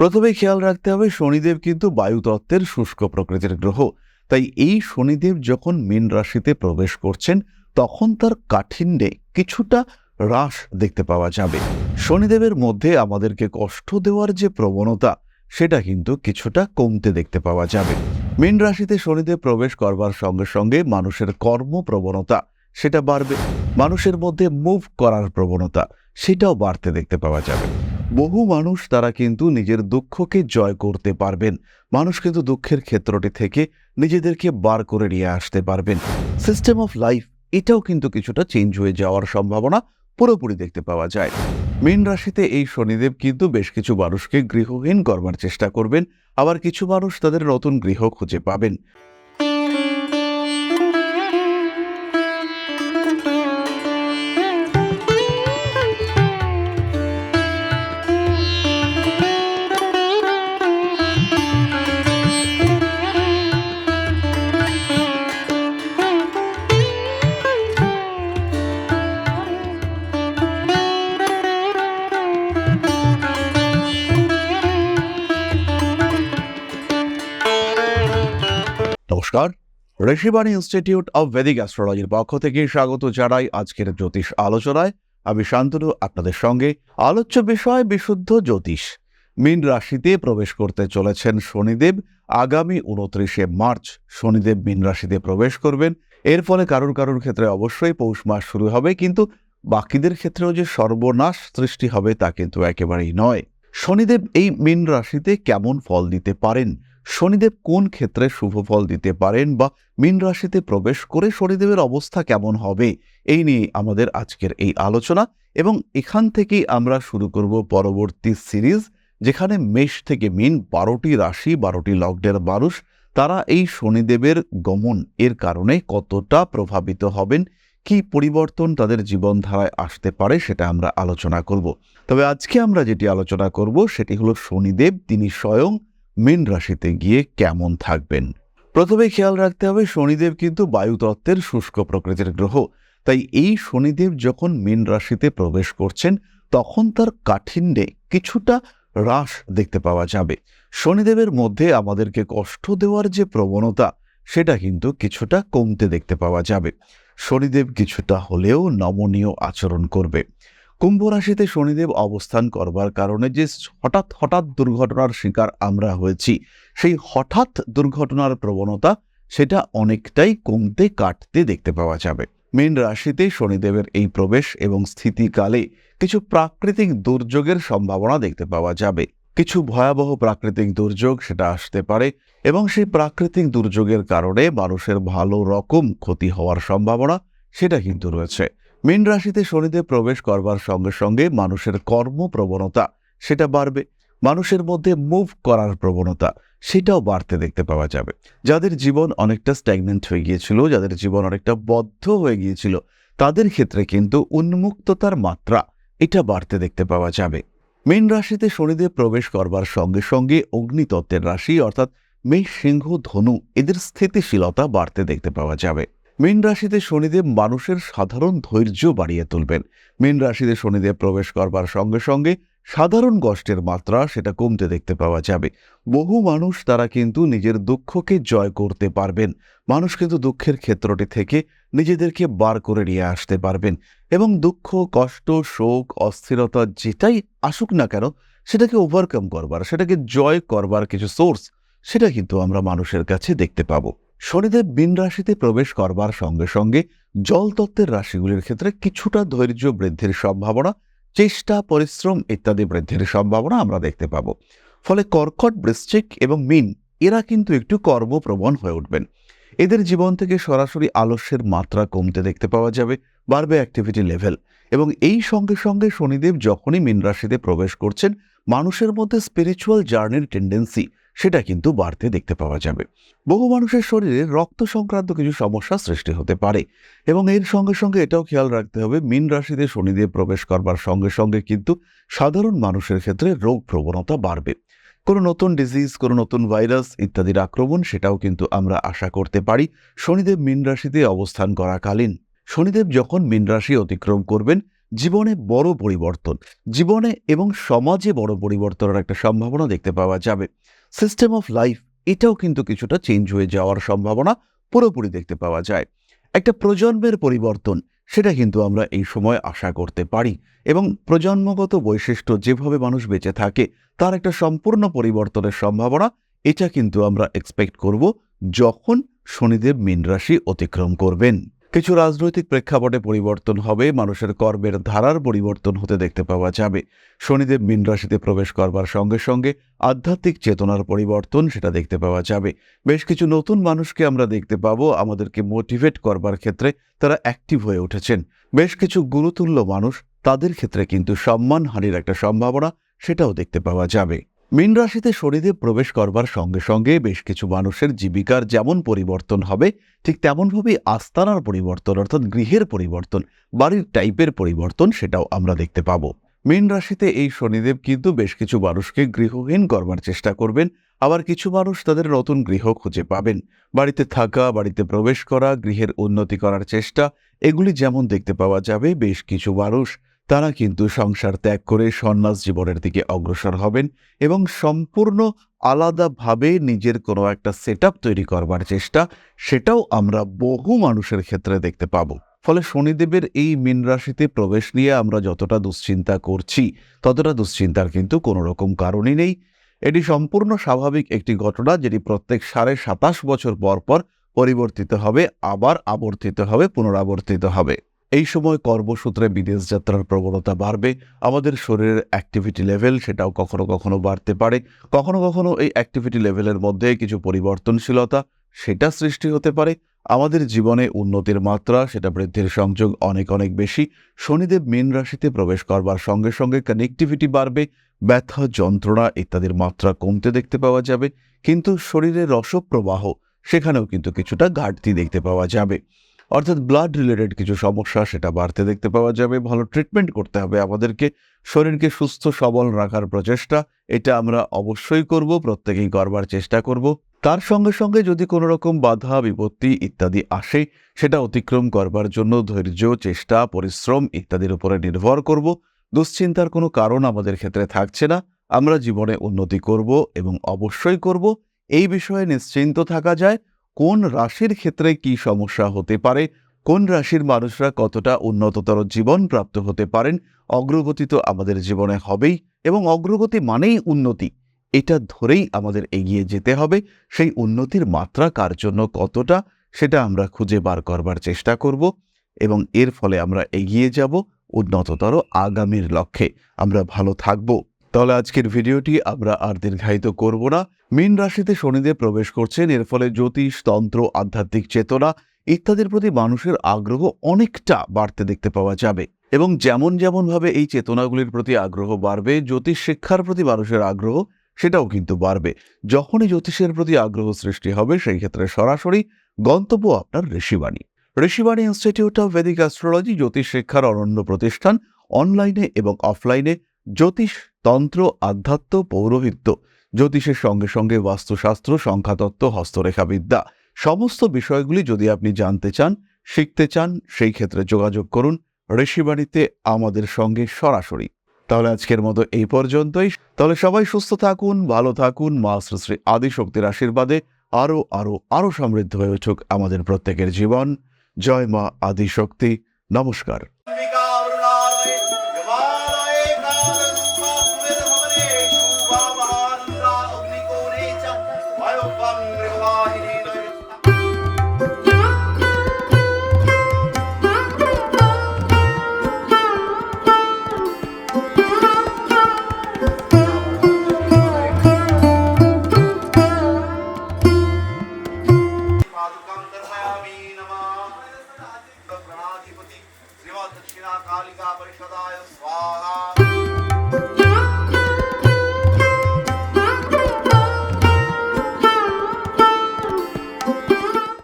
প্রথমে খেয়াল রাখতে হবে শনিদেব কিন্তু বায়ুতত্ত্বের শুষ্ক প্রকৃতির গ্রহ। তাই এই শনিদেব যখন মীন রাশিতে প্রবেশ করছেন, তখন তার কাঠিন্যে কিছুটা হ্রাস দেখতে পাওয়া যাবে। শনিদেবের মধ্যে আমাদেরকে কষ্ট দেওয়ার যে প্রবণতা, সেটা কিন্তু কিছুটা কমতে দেখতে পাওয়া যাবে। মীন রাশিতে শনিদেব প্রবেশ করবার সঙ্গে সঙ্গে মানুষের কর্ম প্রবণতা, সেটা বাড়বে। মানুষের মধ্যে মুভ করার প্রবণতা, সেটাও বাড়তে দেখতে পাওয়া যাবে। বহু মানুষ তারা কিন্তু নিজের দুঃখকে জয় করতে পারবেন। মানুষ কিন্তু দুঃখের ক্ষেত্রটি থেকে নিজেদেরকে বার করে নিয়ে আসতে পারবেন। সিস্টেম অফ লাইফ এটাও কিন্তু কিছুটা চেঞ্জ হয়ে যাওয়ার সম্ভাবনা পুরোপুরি দেখতে পাওয়া যায়। মীন রাশিতে এই শনিদেব কিন্তু বেশ কিছু মানুষকে গৃহহীন করবার চেষ্টা করবেন। আবার কিছু মানুষ তাদের নতুন গৃহ খুঁজে পাবেন। নমস্কার। ঋষিবাণী ইনস্টিটিউট অব ভেদিক অ্যাস্ট্রোলজির পক্ষ থেকে স্বাগত জানাই আজকের জ্যোতিষ আলোচনায়। আমি শান্তনু, আপনাদের সঙ্গে আলোচ্য বিষয় বিশুদ্ধ জ্যোতিষ। মীন রাশিতে প্রবেশ করতে চলেছেন শনিদেব। আগামী উনত্রিশে মার্চ শনিদেব মীন রাশিতে প্রবেশ করবেন। এর ফলে কারোর কারোর ক্ষেত্রে অবশ্যই পৌষ মাস শুরু হবে, কিন্তু বাকিদের ক্ষেত্রেও যে সর্বনাশ সৃষ্টি হবে তা কিন্তু একেবারেই নয়। শনিদেব এই মীন রাশিতে কেমন ফল দিতে পারেন? শনিদেব কোন ক্ষেত্রে শুভ ফল দিতে পারেন বা মীন রাশিতে প্রবেশ করে শনিদেবের অবস্থা কেমন হবে? এই নিয়ে আমাদের আজকের এই আলোচনা এবং এখান থেকেই আমরা শুরু করব পরবর্তী সিরিজ, যেখানে মেষ থেকে মিন বারোটি রাশি, বারোটি লগ্নের মানুষ, তারা এই শনিদেবের গমন এর কারণে কতটা প্রভাবিত হবেন? কি পরিবর্তন তাদের জীবনধারায় আসতে পারে সেটা আমরা আলোচনা করব। তবে আজকে আমরা যেটি আলোচনা করব সেটি হলো শনিদেব, তিনি স্বয়ং মীন রাশিতে গিয়ে কেমন থাকবেন? প্রথমে খেয়াল রাখতে হবে, শনিদেব কিন্তু বায়ুতত্ত্বের শুষ্ক প্রকৃতির গ্রহ। তাই এই শনিদেব যখন মীন রাশিতে প্রবেশ করছেন, তখন তার কাঠিন্যে কিছুটা হ্রাস দেখতে পাওয়া যাবে। শনিদেবের মধ্যে আমাদেরকে কষ্ট দেওয়ার যে প্রবণতা, সেটা কিন্তু কিছুটা কমতে দেখতে পাওয়া যাবে। শনিদেব কিছুটা হলেও নমনীয় আচরণ করবে। কুম্ভ রাশিতে শনিদেব অবস্থান করবার কারণে যে হঠাৎ হঠাৎ দুর্ঘটনার শিকার আমরা হয়েছি, সেই হঠাৎ দুর্ঘটনার প্রবণতা সেটা অনেকটাই কমতে কাটতে দেখতে পাওয়া যাবে। মীন রাশিতে শনিদেবের এই প্রবেশ এবং স্থিতিকালে কিছু প্রাকৃতিক দুর্যোগের সম্ভাবনা দেখতে পাওয়া যাবে। কিছু ভয়াবহ প্রাকৃতিক দুর্যোগ সেটা আসতে পারে এবং সেই প্রাকৃতিক দুর্যোগের কারণে মানুষের ভালো রকম ক্ষতি হওয়ার সম্ভাবনা সেটা কিন্তু রয়েছে। মীন রাশিতে শনিদেব প্রবেশ করবার সঙ্গে সঙ্গে মানুষের কর্ম প্রবণতা সেটা বাড়বে। মানুষের মধ্যে মুভ করার প্রবণতা সেটাও বাড়তে দেখতে পাওয়া যাবে। যাদের জীবন অনেকটা স্ট্যাগনেন্ট হয়ে গিয়েছিল, যাদের জীবন অনেকটা বদ্ধ হয়ে গিয়েছিল, তাদের ক্ষেত্রে কিন্তু উন্মুক্ততার মাত্রা এটা বাড়তে দেখতে পাওয়া যাবে। মীন রাশিতে শনিদেব প্রবেশ করবার সঙ্গে সঙ্গে অগ্নিতত্ত্বের রাশি অর্থাৎ মেষ, সিংহ, ধনু এদের স্থিতিশীলতা বাড়তে দেখতে পাওয়া যাবে। মীন রাশিতে শনিদেব মানুষের সাধারণ ধৈর্য বাড়িয়ে তুলবেন। মীন রাশিতে শনিদেব প্রবেশ করবার সঙ্গে সঙ্গে সাধারণ কষ্টের মাত্রা সেটা কমতে দেখতে পাওয়া যাবে। বহু মানুষ তারা কিন্তু নিজের দুঃখকে জয় করতে পারবেন। মানুষ কিন্তু দুঃখের ক্ষেত্রটি থেকে নিজেদেরকে বার করে নিয়ে আসতে পারবেন এবং দুঃখ, কষ্ট, শোক, অস্থিরতা যেটাই আসুক না কেন, সেটাকে ওভারকাম করবার, সেটাকে জয় করবার কিছু সোর্স সেটা কিন্তু আমরা মানুষের কাছে দেখতে পাবো। শনিদেব বিন রাশিতে প্রবেশ করবার সঙ্গে সঙ্গে জল তত্ত্বের রাশিগুলির ক্ষেত্রে কিছুটা ধৈর্য বৃদ্ধির সম্ভাবনা, চেষ্টা, পরিশ্রম ইত্যাদি বৃদ্ধির সম্ভাবনা আমরা দেখতে পাব। ফলে কর্কট, বৃশ্চিক এবং মিন, এরা কিন্তু একটু কর্মপ্রবণ হয়ে উঠবেন। এদের জীবন থেকে সরাসরি আলস্যের মাত্রা কমতে দেখতে পাওয়া যাবে, বাড়বে অ্যাক্টিভিটি লেভেল এবং এই সঙ্গে সঙ্গে শনিদেব যখনই মিন রাশিতে প্রবেশ করছেন, মানুষের মধ্যে স্পিরিচুয়াল জার্নির টেন্ডেন্সি সেটা কিন্তু বাড়তে দেখতে পাওয়া যাবে। বহু মানুষের শরীরে রক্ত সংক্রান্ত কিছু সমস্যা সৃষ্টি হতে পারে এবং এর সঙ্গে সঙ্গে এটাও খেয়াল রাখতে হবে, মিন রাশিতে শনিদেব প্রবেশ করবার সঙ্গে সঙ্গে কিন্তু সাধারণ মানুষের ক্ষেত্রে রোগ প্রবণতা বাড়বে। কোনো নতুন ডিজিজ কোনো নতুন ভাইরাস ইত্যাদির আক্রমণ সেটাও কিন্তু আমরা আশা করতে পারি। শনিদেব মিন রাশিতে অবস্থান করাকালীন। শনিদেব যখন মিন রাশি অতিক্রম করবেন, জীবনে বড় পরিবর্তন, জীবনে এবং সমাজে বড় পরিবর্তনের একটা সম্ভাবনা দেখতে পাওয়া যাবে। সিস্টেম অফ লাইফ এটাও কিন্তু কিছুটা চেঞ্জ হয়ে যাওয়ার সম্ভাবনা পুরোপুরি দেখতে পাওয়া যায়। একটা প্রজন্মের পরিবর্তন, সেটা কিন্তু আমরা এই সময় আশা করতে পারি এবং প্রজন্মগত বৈশিষ্ট্য যেভাবে মানুষ বেঁচে থাকে, তার একটা সম্পূর্ণ পরিবর্তনের সম্ভাবনা, এটা কিন্তু আমরা এক্সপেক্ট করব যখন শনিদেব মীন রাশি অতিক্রম করবেন। কিছু রাজনৈতিক প্রেক্ষাপটে পরিবর্তন হবে, মানুষের কর্মের ধারার পরিবর্তন হতে দেখতে পাওয়া যাবে। শনিদেব মীন রাশিতে প্রবেশ করবার সঙ্গে সঙ্গে আধ্যাত্মিক চেতনার পরিবর্তন সেটা দেখতে পাওয়া যাবে। বেশ কিছু নতুন মানুষকে আমরা দেখতে পাবো, আমাদেরকে মোটিভেট করবার ক্ষেত্রে তারা অ্যাক্টিভ হয়ে উঠেছেন। বেশ কিছু গুরুতুল্য মানুষ, তাদের ক্ষেত্রে কিন্তু সম্মানহানির একটা সম্ভাবনা সেটাও দেখতে পাওয়া যাবে। মীন রাশিতে শনিদেব প্রবেশ করবার সঙ্গে সঙ্গে বেশ কিছু মানুষের জীবিকার যেমন পরিবর্তন হবে, ঠিক তেমনভাবেই আস্তানার পরিবর্তন, অর্থাৎ গৃহের পরিবর্তন, বাড়ির টাইপের পরিবর্তন সেটাও আমরা দেখতে পাবো। মীন রাশিতে এই শনিদেব কিন্তু বেশ কিছু মানুষকে গৃহহীন করবার চেষ্টা করবেন, আবার কিছু মানুষ তাদের নতুন গৃহ খুঁজে পাবেন। বাড়িতে থাকা, বাড়িতে প্রবেশ করা, গৃহের উন্নতি করার চেষ্টা, এগুলি যেমন দেখতে পাওয়া যাবে, বেশ কিছু মানুষ তারা কিন্তু সংসার ত্যাগ করে সন্ন্যাস জীবনের দিকে অগ্রসর হবেন এবং সম্পূর্ণ আলাদাভাবে নিজের কোনো একটা সেট তৈরি করবার চেষ্টা, সেটাও আমরা বহু মানুষের ক্ষেত্রে দেখতে পাবো। ফলে শনিদেবের এই মীন রাশিতে প্রবেশ নিয়ে আমরা যতটা দুশ্চিন্তা করছি, ততটা দুশ্চিন্তার কিন্তু কোনো রকম কারণই নেই। এটি সম্পূর্ণ স্বাভাবিক একটি ঘটনা যেটি প্রত্যেক সাড়ে সাতাশ বছর পর পর পরিবর্তিত হবে, আবার আবর্তিত হবে, পুনরাবর্তিত হবে। এই সময় কর্মসূত্রে বিদেশ যাত্রার প্রবণতা বাড়বে। আমাদের শরীরের অ্যাক্টিভিটি লেভেল সেটাও কখনো কখনো বাড়তে পারে। কখনো কখনো এই অ্যাক্টিভিটি লেভেলের মধ্যে কিছু পরিবর্তনশীলতা সেটা সৃষ্টি হতে পারে। আমাদের জীবনে উন্নতির মাত্রা, সেটা বৃদ্ধির সংযোগ অনেক অনেক বেশি। শনিদেব মীন রাশিতে প্রবেশ করবার সঙ্গে সঙ্গে কানেক্টিভিটি বাড়বে। ব্যথা, যন্ত্রণা ইত্যাদির মাত্রা কমতে দেখতে পাওয়া যাবে। কিন্তু শরীরের রসপ্রবাহ, সেখানেও কিন্তু কিছুটা ঘাটতি দেখতে পাওয়া যাবে। অর্থাৎ ব্লাড রিলেটেড কিছু সমস্যা, সেটা বাড়তে দেখতে পাওয়া যাবে। ভালো ট্রিটমেন্ট করতে হবে আমাদেরকে। শরীরকে সুস্থ, সবল রাখার প্রচেষ্টা, এটা আমরা অবশ্যই করব, প্রত্যেকেই করবার চেষ্টা করব। তার সঙ্গে সঙ্গে যদি কোনো রকম বাধা, বিপত্তি ইত্যাদি আসে, সেটা অতিক্রম করবার জন্য ধৈর্য, চেষ্টা, পরিশ্রম ইত্যাদির উপরে নির্ভর করব। দুশ্চিন্তার কোনো কারণ আমাদের ক্ষেত্রে থাকছে না। আমরা জীবনে উন্নতি করব এবং অবশ্যই করব। এই বিষয়ে নিশ্চিন্ত থাকা যায়। কোন রাশির ক্ষেত্রে কি সমস্যা হতে পারে? কোন রাশির মানুষরা কতটা উন্নততর জীবন প্রাপ্ত হতে পারেন? অগ্রগতি তো আমাদের জীবনে হবেই এবং অগ্রগতি মানেই উন্নতি। এটা ধরেই আমাদের এগিয়ে যেতে হবে। সেই উন্নতির মাত্রা কার জন্য কতটা সেটা আমরা খুঁজে বার করবার চেষ্টা করব এবং এর ফলে আমরা এগিয়ে যাব উন্নততর আগামীর লক্ষ্যে। আমরা ভালো থাকব। তাহলে আজকের ভিডিওটি আমরা আর দীর্ঘায়িত করব না। মীন রাশিতে শনিদেব প্রবেশ করছেন, এর ফলে জ্যোতিষ, তন্ত্র, আধ্যাত্মিক চেতনা ইত্যাদির প্রতি মানুষের আগ্রহ অনেকটা বাড়তে দেখতে পাওয়া যাবে। এবং যেমন যেমনভাবে এই চেতনাগুলির প্রতি আগ্রহ বাড়বে, জ্যোতিষ শিক্ষার প্রতি মানুষের আগ্রহ সেটাও কিন্তু বাড়বে। যখনই জ্যোতিষের প্রতি আগ্রহ সৃষ্টি হবে, সেই ক্ষেত্রে সরাসরি গন্তব্য আপনার Rishibani. Rishibani institute of Vedic astrology, জ্যোতিষ শিক্ষার অনন্য প্রতিষ্ঠান, অনলাইনে এবং অফলাইনে জ্যোতিষ, তন্ত্র, আধ্যাত্ম, পৌরোহিত্য, জ্যোতিষের সঙ্গে সঙ্গে বাস্তুশাস্ত্র, সংখ্যাতত্ত্ব, হস্তরেখাবিদ্যা, সমস্ত বিষয়গুলি যদি আপনি জানতে চান, শিখতে চান, সেই ক্ষেত্রে যোগাযোগ করুন ঋষিবাণীতে আমাদের সঙ্গে সরাসরি। তাহলে আজকের মতো এই পর্যন্তই। তাহলে সবাই সুস্থ থাকুন, ভালো থাকুন, মা শ্রী আদিশক্তির আশীর্বাদে আরও আরও আরও সমৃদ্ধ হয়ে উঠুক আমাদের প্রত্যেকের জীবন। জয় মা আদিশক্তি। নমস্কার।